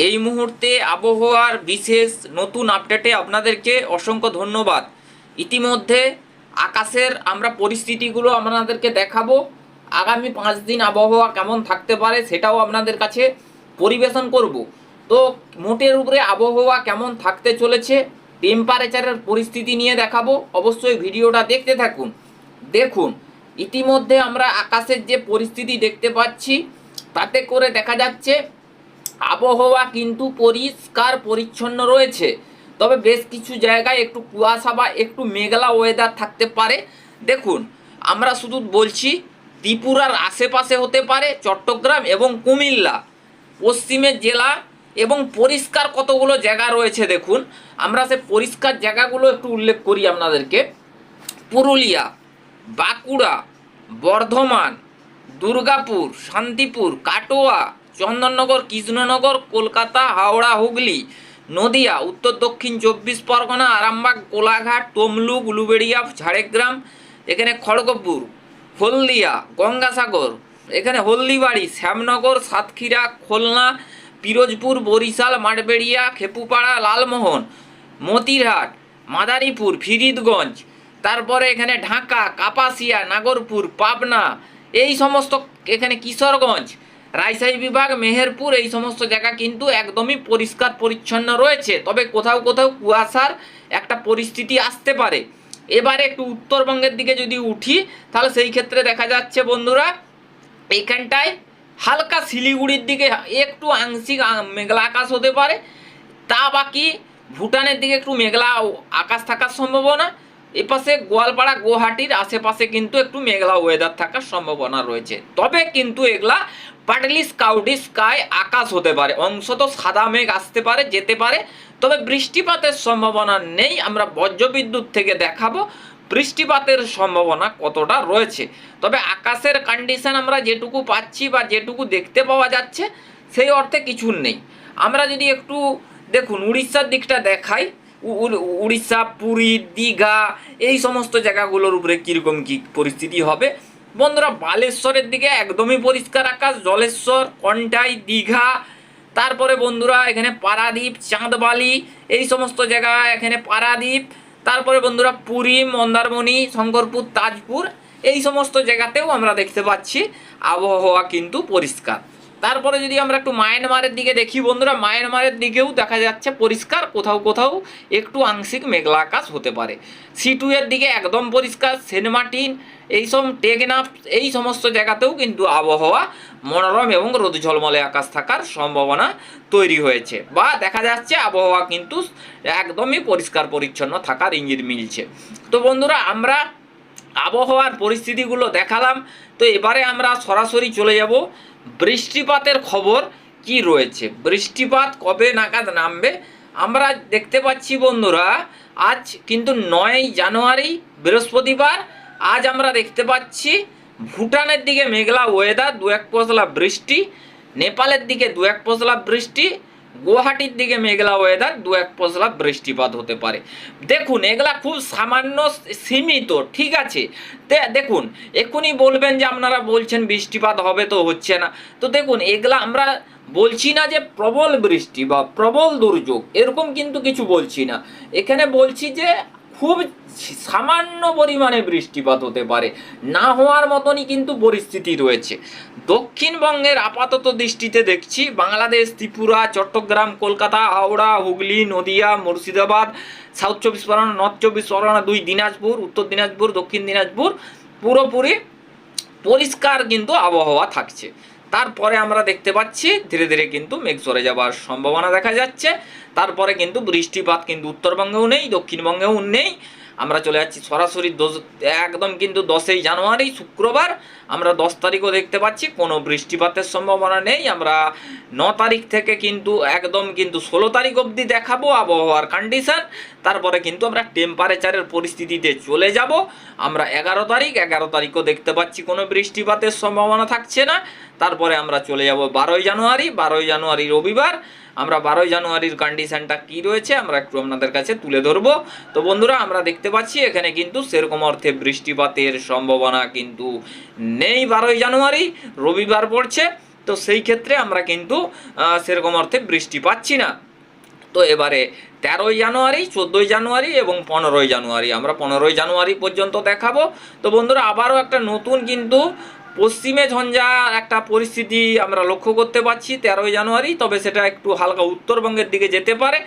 এই মুহূর্তে আবহাওয়ার বিশেষ নতুন আপডেটে আপনাদেরকে অসংখ্য ধন্যবাদ। ইতিমধ্যে আকাশের আমরা পরিস্থিতিগুলো আপনাদেরকে দেখাবো। আগামী পাঁচ দিন আবহাওয়া কেমন থাকতে পারে সেটাও আপনাদের কাছে পরিবেশন করব। তো মোটের উপরে আবহাওয়া কেমন থাকতে চলেছে টেম্পারেচারের পরিস্থিতি নিয়ে দেখাবো। অবশ্যই ভিডিওটা দেখতে থাকুন। দেখুন, ইতিমধ্যে আমরা আকাশের যে পরিস্থিতি দেখতে পাচ্ছি, তাতে করে দেখা যাচ্ছে আবহাওয়া কিন্তু পরিষ্কার, পরিচ্ছন্ন রয়েছে। তবে বেশ কিছু জায়গায় একটু কুয়াশা বা একটু মেঘলা ওয়েদার থাকতে পারে। দেখুন, আমরা শুধু বলছি ত্রিপুরার আশেপাশে হতে পারে চট্টগ্রাম এবং কুমিল্লা। পশ্চিমের জেলা এবং পরিষ্কার কতগুলো জায়গা রয়েছে দেখুন। আমরা সে পরিষ্কার জায়গাগুলো একটু উল্লেখ করি আপনাদেরকে। পুরুলিয়া, বাঁকুড়া, বর্ধমান, দুর্গাপুর, শান্তিপুর, কাটোয়া চন্দননগর, কৃষ্ণনগর, কলকাতা, হাওড়া, হুগলি, নদিয়া, উত্তর দক্ষিণ চব্বিশ পরগনা, আরামবাগ, কোলাঘাট, তমলুক, উলুবেড়িয়া, ঝাড়গ্রাম, এখানে খড়গপুর, হলদিয়া, গঙ্গাসাগর, এখানে হলদিবাড়ি, শ্যামনগর, সাতক্ষীরা, খুলনা, পিরোজপুর, বরিশাল, মাঠবেড়িয়া, খেপুপাড়া, লালমোহন, মতিরহাট, মাদারীপুর, ফিরিদগঞ্জ, তারপরে এখানে ঢাকা, কাপাসিয়া, নাগরপুর, পাবনা, এই সমস্ত এখানে কিশোরগঞ্জ রাজশাহী বিভাগ, মেহেরপুর এই সমস্ত জায়গা কিন্তু একদমই পরিষ্কার, পরিচ্ছন্ন রয়েছে। তবে কোথাও কোথাও কুয়াশার একটা পরিস্থিতি আসতে পারে। এবারে একটু উত্তরবঙ্গের দিকে যদি উঠি, তাহলে সেই ক্ষেত্রে দেখা যাচ্ছে বন্ধুরা এইখানটায় হালকা শিলিগুড়ির দিকে একটু আংশিক মেঘলা আকাশ হতে পারে। তা বাকি ভুটানের দিকে একটু মেঘলা আকাশ থাকার সম্ভাবনা। এপাশে গোয়ালপাড়া, গুয়াহাটির আশেপাশে কিন্তু একটু মেঘলা ওয়েদার থাকার সম্ভাবনা রয়েছে। তবে কিন্তু এগুলা পাটলি স্কাউডি স্কাই আকাশ হতে পারে, অংশত সাদা মেঘ আসতে পারে, যেতে পারে। তবে বৃষ্টিপাতের সম্ভাবনা নেই, আমরা বজ্রবিদ্যুৎ থেকে দেখাবো বৃষ্টিপাতের সম্ভাবনা কতটা রয়েছে। তবে আকাশের কন্ডিশন আমরা যেটুকু পাচ্ছি বা যেটুকু দেখতে পাওয়া যাচ্ছে, সেই অর্থে কিছু নেই। আমরা যদি একটু দেখুন, উড়িষ্যার দিকটা দেখাই উড়িষ্যা, পুরী, দীঘা, এই সমস্ত জায়গাগুলোর উপরে কীরকম কী পরিস্থিতি হবে? বন্ধুরা, বালেশ্বরের দিকে একদমই পরিষ্কার আকাশ, জলেশ্বর, কন্টাই, দীঘা। তারপরে বন্ধুরা, এখানে পারাদ্বীপ, চাঁদবালি, এই সমস্ত জায়গা এখানে পারাদ্বীপ। তারপরে বন্ধুরা, পুরী, মন্দারমণি, শঙ্করপুর, তাজপুর, এই সমস্ত জায়গাতেও আমরা দেখতে পাচ্ছি আবহাওয়া কিন্তু পরিষ্কার। তারপরে যদি আমরা একটু মায়ানমারের দিকে দেখি বন্ধুরা, মায়ানমারের দিকেও দেখা যাচ্ছে পরিষ্কার, কোথাও কোথাও একটু আংশিক মেঘলা আকাশ হতে পারে। সিটুয়ের দিকে একদম পরিষ্কার, সেন্ট মার্টিন, এইসব টেকনাফ, এই সমস্ত জায়গাতেও কিন্তু আবহাওয়া মনোরম এবং রোদ ঝলমলে আকাশ থাকার সম্ভাবনা তৈরি হয়েছে। বা দেখা যাচ্ছে আবহাওয়া কিন্তু একদমই পরিষ্কার পরিচ্ছন্ন থাকার ইঙ্গিত মিলছে। তো বন্ধুরা, আমরা আবহাওয়ার পরিস্থিতিগুলো দেখালাম। তো এবারে আমরা সরাসরি চলে যাব বৃষ্টিপাতের খবর কি রয়েছে? বৃষ্টিপাত কবে নাগাদ নামবে? আমরা দেখতে পাচ্ছি বন্ধুরা, আজ কিন্তু নয় জানুয়ারি, বৃহস্পতিবার। আজ আমরা দেখতে পাচ্ছি ভুটানের দিকে মেঘলা ওয়েদার দু এক পশলা বৃষ্টি, নেপালের দিকে দু এক পশলা বৃষ্টি গুয়াহাটির দিকে মেঘলা ওয়েদার দু এক পশলা বৃষ্টিপাত হতে পারে। দেখুন, এগুলা খুব সামান্য সীমিত, ঠিক আছে? দেখুন, এক্ষুনি বলবেন যে আপনারা বলছেন বৃষ্টিপাত হবে তো হচ্ছে না। তো দেখুন, এগুলা আমরা বলছি না যে প্রবল বৃষ্টি বা প্রবল দুর্যোগ, এরকম কিন্তু কিছু বলছি না। এখানে বলছি যে খুব সামান্য পরিমাণে বৃষ্টিপাত হতে পারে। না হওয়ার মতনই কিন্তু পরিস্থিতি রয়েছে। দক্ষিণবঙ্গের আপাতত দৃষ্টিতে দেখছি, বাংলাদেশ, ত্রিপুরা, চট্টগ্রাম, কলকাতা, হাওড়া, হুগলি, নদিয়া, মুর্শিদাবাদ, সাউথ চব্বিশ পরগনা, নর্থ চব্বিশ পরগনা দুই দিনাজপুর, উত্তর দিনাজপুর, দক্ষিণ দিনাজপুর, পুরোপুরি পরিষ্কার কিন্তু আবহাওয়া থাকছে। তারপরে আমরা দেখতে পাচ্ছি, ধীরে ধীরে কিন্তু মেঘ সরে যাবার সম্ভাবনা দেখা যাচ্ছে। তারপরে কিন্তু বৃষ্টিপাত কিন্তু উত্তরবঙ্গেও নেই, দক্ষিণবঙ্গেও নেই। আমরা চলে যাচ্ছি সরাসরি একদম কিন্তু দশই জানুয়ারি, শুক্রবার। আমরা দশ তারিখও দেখতে পাচ্ছি, কোনো বৃষ্টিপাতের সম্ভাবনা নেই। আমরা ন তারিখ থেকে কিন্তু একদম কিন্তু ষোলো তারিখ অবধি দেখাবো আবহাওয়ার কন্ডিশন তারপরে কিন্তু আমরা টেম্পারেচারের পরিস্থিতিতে চলে যাব। আমরা এগারো তারিখ, এগারো তারিখও দেখতে পাচ্ছি, কোনো বৃষ্টিপাতের সম্ভাবনা থাকছে না। তারপরে আমরা চলে যাব বারোই জানুয়ারি বারোই জানুয়ারি রবিবার। আমরা বারোই জানুয়ারির কন্ডিশনটা কি রয়েছে আমরা একটু আপনাদের কাছে তুলে ধরবো। তো বন্ধুরা, আমরা দেখতে পাচ্ছি এখানে কিন্তু সেরকম অর্থে বৃষ্টিপাতের সম্ভাবনা কিন্তু নেই বারোই জানুয়ারি, রবিবার পড়ছে। তো সেই ক্ষেত্রে আমরা কিন্তু সেরকম অর্থে বৃষ্টি পাচ্ছি না। তো এবারে তেরোই জানুয়ারি, চোদ্দোই জানুয়ারি এবং পনেরোই জানুয়ারি, আমরা পনেরোই জানুয়ারি পর্যন্ত দেখাবো। তো বন্ধুরা, আবারও একটা নতুন কিন্তু পশ্চিমে ঝঞ্ঝা একটা পরিস্থিতি আমরা লক্ষ্য করতে পারছি, তেরোই জানুয়ারি। তবে সেটা একটু হালকা উত্তরবঙ্গের দিকে যেতে পারে।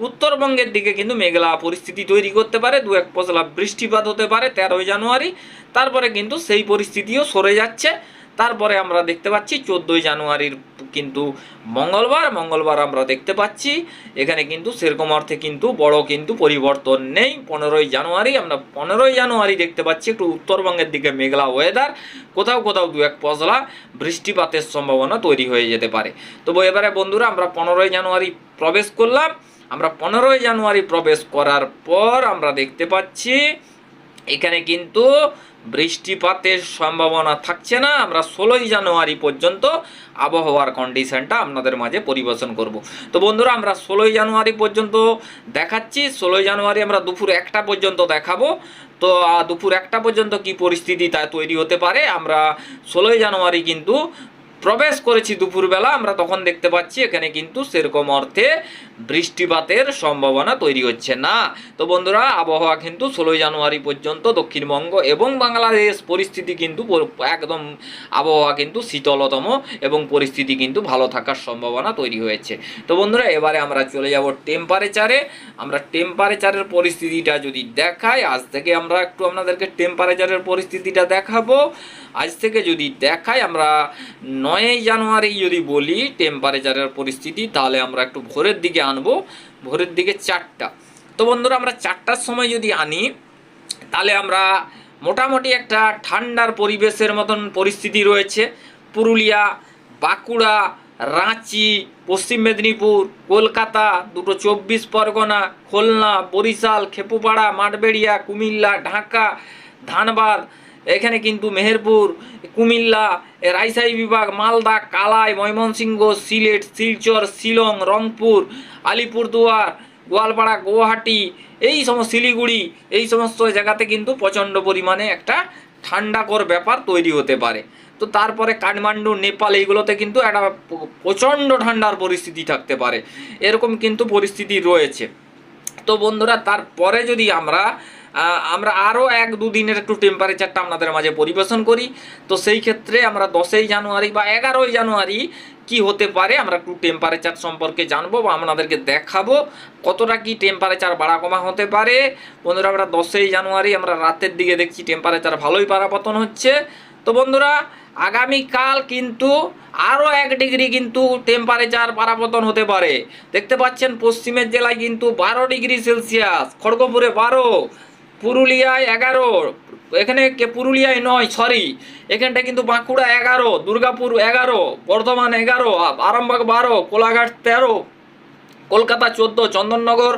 উত্তরবঙ্গের দিকে কিন্তু মেঘলা পরিস্থিতি তৈরি করতে পারে, দু এক পশলা বৃষ্টিপাত হতে পারে তেরোই জানুয়ারি। তারপরে কিন্তু সেই পরিস্থিতিও সরে যাচ্ছে। তারপরে আমরা দেখতে পাচ্ছি চোদ্দোই জানুয়ারির কিন্তু মঙ্গলবার মঙ্গলবার আমরা দেখতে পাচ্ছি। এখানে কিন্তু সেরকম অর্থে কিন্তু বড় কিন্তু পরিবর্তন নেই। পনেরোই জানুয়ারি, আমরা পনেরোই জানুয়ারি দেখতে পাচ্ছি একটু উত্তরবঙ্গের দিকে মেঘলা ওয়েদার কোথাও কোথাও দু এক পশলা বৃষ্টিপাতের সম্ভাবনা তৈরি হয়ে যেতে পারে। তবু এবারে বন্ধুরা, আমরা পনেরোই জানুয়ারি প্রবেশ করলাম। আমরা পনেরোই জানুয়ারি প্রবেশ করার পর আমরা দেখতে পাচ্ছি, এখানে কিন্তু বৃষ্টিপাতের সম্ভাবনা থাকছে না। আমরা ষোলোই জানুয়ারি পর্যন্ত আবহাওয়ার কন্ডিশনটা আপনাদের মাঝে পরিবেশন করব। তো বন্ধুরা, আমরা ষোলোই জানুয়ারি পর্যন্ত দেখাচ্ছি। ষোলোই জানুয়ারি আমরা দুপুর একটা পর্যন্ত দেখাবো। তো দুপুর একটা পর্যন্ত কি পরিস্থিতি তা তৈরি হতে পারে? আমরা ষোলোই জানুয়ারি কিন্তু প্রবেশ করেছি দুপুরবেলা, আমরা তখন দেখতে পাচ্ছি এখানে কিন্তু সেরকম অর্থে বৃষ্টিপাতের সম্ভাবনা তৈরি হচ্ছে না। তো বন্ধুরা, আবহাওয়া কিন্তু ষোলোই জানুয়ারি পর্যন্ত দক্ষিণবঙ্গ এবং বাংলাদেশ পরিস্থিতি কিন্তু একদম আবহাওয়া কিন্তু শীতলতম এবং পরিস্থিতি কিন্তু ভালো থাকার সম্ভাবনা তৈরি হয়েছে। তো বন্ধুরা, এবারে আমরা চলে যাব টেম্পারেচারে আমরা টেম্পারেচারের পরিস্থিতিটা যদি দেখাই, আজ থেকে আমরা একটু আপনাদেরকে টেম্পারেচারের পরিস্থিতিটা দেখাবো। আজ থেকে যদি দেখাই, আমরা নয়ই জানুয়ারি যদি বলি টেম্পারেচারের পরিস্থিতি, তাহলে আমরা একটু ভোরের দিকে আনব। ভোরের দিকে চারটা। তো বন্ধুরা, আমরা চারটার সময় যদি আনি, তাহলে আমরা মোটামুটি একটা ঠান্ডার পরিবেশের মতন পরিস্থিতি রয়েছে। পুরুলিয়া, বাঁকুড়া, রাঁচি, পশ্চিম মেদিনীপুর, কলকাতা, দুটো চব্বিশ পরগনা, খুলনা, বরিশাল, খেপুপাড়া, মাঠবেড়িয়া, কুমিল্লা, ঢাকা, ধানবাদ এখানে কিন্তু মেহেরপুর, কুমিল্লা রাজশাহী বিভাগ, মালদা, কালাই, ময়মনসিংহ, সিলেট, শিলচর, শিলং, রংপুর, আলিপুরদুয়ার, গোয়ালপাড়া, গুয়াহাটি, এই সমস্ত শিলিগুড়ি, এই সমস্ত জায়গাতে কিন্তু প্রচণ্ড পরিমাণে একটা ঠান্ডাকর ব্যাপার তৈরি হতে পারে। তো তারপরে কাঠমান্ডু, নেপাল, এইগুলোতে কিন্তু একটা প্রচণ্ড ঠান্ডার পরিস্থিতি থাকতে পারে। এরকম কিন্তু পরিস্থিতি রয়েছে। তো বন্ধুরা, তারপরে যদি আমরা আমরা আরও এক দুদিনের একটু টেম্পারেচারটা আপনাদের মাঝে পরিবেশন করি। তো সেই ক্ষেত্রে আমরা দশই জানুয়ারি বা এগারোই জানুয়ারি কি হতে পারে আমরা একটু টেম্পারেচার সম্পর্কে জানব বা আপনাদেরকে দেখাবো কতটা কি টেম্পারেচার বাড়া কমা হতে পারে। বন্ধুরা, আমরা দশই জানুয়ারি আমরা রাতের দিকে দেখছি টেম্পারেচার ভালোই পারাপতন হচ্ছে। তো বন্ধুরা, আগামীকাল কিন্তু আরও এক ডিগ্রি কিন্তু টেম্পারেচার পারাপতন হতে পারে। দেখতে পাচ্ছেন পশ্চিমের জেলায় কিন্তু বারো ডিগ্রি সেলসিয়াস, খড়গপুরে বারো পুরুলিয়ায় এগারো, এখানে পুরুলিয়ায় নয় সরি এখানটা কিন্তু বাঁকুড়া এগারো, দুর্গাপুর এগারো, বর্ধমান এগারো, আরামবাগ বারো, কোলাঘাট তেরো, কলকাতা চোদ্দ, চন্দননগর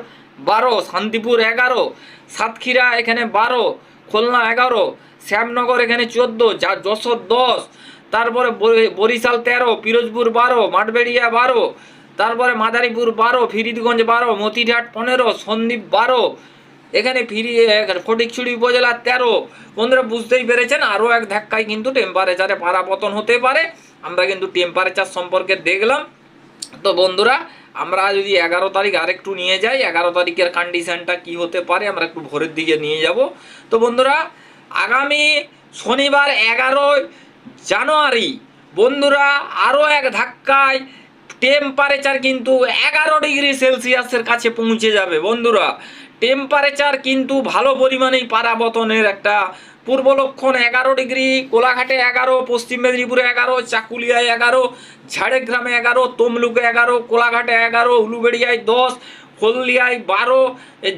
বারো, শান্তিপুর এগারো, সাতক্ষীরা এখানে বারো, খুলনা এগারো, শ্যামনগর এখানে চোদ্দ, যা যশোর দশ, তারপরে বরিশাল তেরো, পিরোজপুর বারো, মাঠবেড়িয়া বারো, তারপরে মাদারীপুর বারো, ফিরিদগঞ্জ বারো, মতিরহাট পনেরো, সন্দ্বীপ বারো এখানে ফিরি ফটিকছড়ি উপজেলা তেরো। বন্ধুরা বুঝতেই পেরেছেন, আরও এক ধাক্কায় কিন্তু টেম্পারেচারে পারাপতন হতে পারে। আমরা কিন্তু টেম্পারেচার সম্পর্কে দেখলাম। তো বন্ধুরা, আমরা যদি এগারো তারিখ আরেকটু নিয়ে যাই, এগারো তারিখের কন্ডিশানটা কি হতে পারে, আমরা একটু ভোরের দিকে নিয়ে যাব। তো বন্ধুরা, আগামী শনিবার এগারোই জানুয়ারি, বন্ধুরা, আরও এক ধাক্কায় টেম্পারেচার কিন্তু এগারো ডিগ্রি সেলসিয়াসের কাছে পৌঁছে যাবে। বন্ধুরা টেম্পারেচার কিন্তু ভালো পরিমাণেই পারাবতনের একটা পূর্ব লক্ষণ এগারো ডিগ্রি, কোলাঘাটে এগারো, পশ্চিম মেদিনীপুরে এগারো, চাকুলিয়ায় এগারো, ঝাড়গ্রামে এগারো, তমলুকে এগারো, কোলাঘাটে এগারো, উলুবেড়িয়ায় দশ, হলদিয়ায় বারো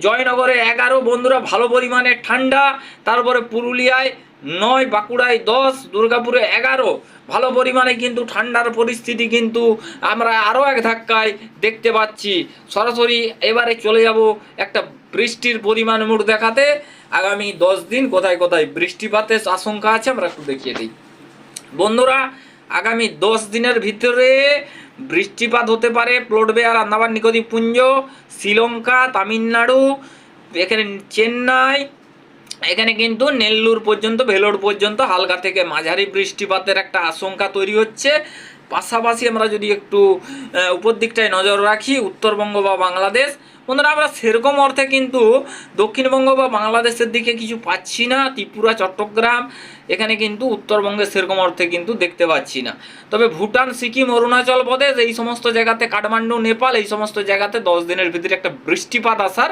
জয়নগরে এগারো। বন্ধুরা, ভালো পরিমাণে ঠান্ডা, তারপরে পুরুলিয়ায় নয় বাঁকুড়ায় দশ, দুর্গাপুরে এগারো। ভালো পরিমাণে কিন্তু ঠান্ডার পরিস্থিতি কিন্তু আমরা আরও এক ধাক্কায় দেখতে পাচ্ছি। সরাসরি এবারে চলে যাব একটা বৃষ্টির পরিমাণ মুঠ দেখাতে। আগামী দশ দিন কোথায় কোথায় বৃষ্টিপাতের আশঙ্কা আছে আমরা একটু দেখিয়ে দিই। বন্ধুরা, আগামী দশ দিনের ভিতরে বৃষ্টিপাত হতে পারে প্লটবেয়ার আন্দামান নিকোদি পুঞ্জ, শ্রীলঙ্কা, তামিলনাড়ু, এখানে চেন্নাই এখানে কিন্তু নেল্লুর পর্যন্ত, ভেলোর পর্যন্ত, হালকা থেকে মাঝারি বৃষ্টিপাতের একটা আশঙ্কা তৈরি হচ্ছে। পাশাপাশি আমরা যদি একটু উপর দিকটায় নজর রাখি, উত্তরবঙ্গ বা বাংলাদেশ বন্ধুরা, আমরা সেরকম অর্থে কিন্তু দক্ষিণবঙ্গ বা বাংলাদেশের দিকে কিছু পাচ্ছি না, ত্রিপুরা, চট্টগ্রাম, এখানে কিন্তু উত্তরবঙ্গে সেরকম অর্থে কিন্তু দেখতে পাচ্ছি না। তবে ভুটান, সিকিম, অরুণাচল প্রদেশ, এই সমস্ত জায়গাতে কাঠমান্ডু, নেপাল, এই সমস্ত জায়গাতে দশ দিনের ভিতরে একটা বৃষ্টিপাত আসার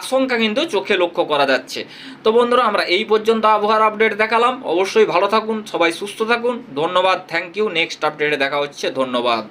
আশঙ্কা কিন্তু চোখে লক্ষ্য করা যাচ্ছে। তো বন্ধুরা, আমরা এই পর্যন্ত আবহাওয়ার আপডেট দেখালাম। অবশ্যই ভালো থাকুন, সবাই সুস্থ থাকুন। ধন্যবাদ থ্যাংক ইউ নেক্সট আপডেটে দেখা হচ্ছে। ধন্যবাদ।